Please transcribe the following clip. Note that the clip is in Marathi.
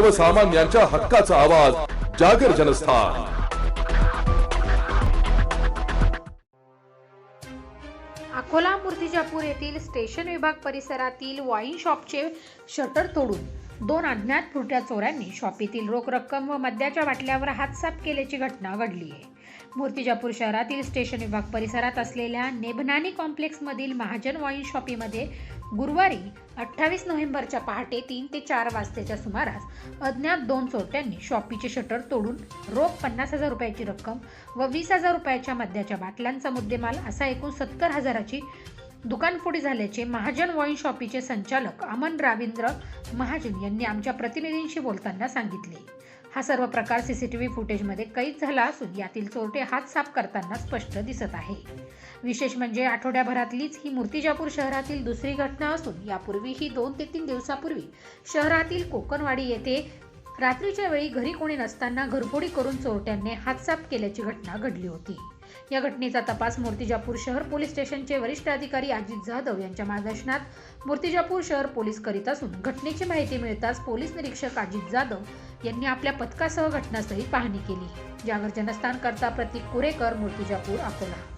सर्वसामान्यांच्या हक्काचा आवाज जागर जनस्थान. अकोला मूर्तिजापूर येथील स्टेशन विभाग परिसरातील वाईन शॉपचे शटर तोडून दोन अज्ञात फुरट्या चोरांनी शॉपीतील रोख रक्कम व मद्याच्या बाटल्यावर हातसाप केल्याची घटना घडली आहे. मूर्तिजापूर शहरातील स्टेशन विभाग परिसरात असलेल्या नेभनानी कॉम्प्लेक्समधील महाजन वाईन शॉपीमध्ये गुरुवारी अठ्ठावीस नोव्हेंबरच्या पहाटे तीन ते चार वाजतेच्या सुमारास अज्ञात दोन चोरट्यांनी शॉपीचे शटर तोडून रोख पन्नास हजार रुपयाची रक्कम व वीस हजार रुपयाच्या मद्याच्या बाटल्यांचा मुद्देमाल असा एकूण सत्तर हजाराची दुकानफोडी झाल्याचे महाजन वाईन शॉपीचे संचालक अमन रावींद्र महाजन यांनी आमच्या प्रतिनिधींशी बोलताना सांगितले. हा सर्व प्रकार सीसीटीव्ही फुटेजमध्ये कैद झाला असून यातील चोरटे हात साफ करताना स्पष्ट दिसत आहे. विशेष म्हणजे आठवड्याभरातलीच ही मूर्तिजापूर शहरातील दुसरी घटना असून यापूर्वी ही दोन ते तीन दिवसापूर्वी शहरातील कोकणवाडी येथे रात्रीच्या वेळी घरी कोणी नसताना घरफोडी करून चोरट्यांनी हातसाप केल्याची घटना घडली होती. या घटनेचा तपास मूर्तिजापूर शहर पोलीस स्टेशनचे वरिष्ठ अधिकारी अजित जाधव यांच्या मार्गदर्शनात मूर्तिजापूर शहर पोलीस करीत असून घटनेची माहिती मिळताच पोलीस निरीक्षक अजित जाधव यांनी आपल्या पथकासह घटनास्थळी पाहणी केली. जागर जनस्थान करता प्रतीक कुरेकर मूर्तिजापूर अकोला.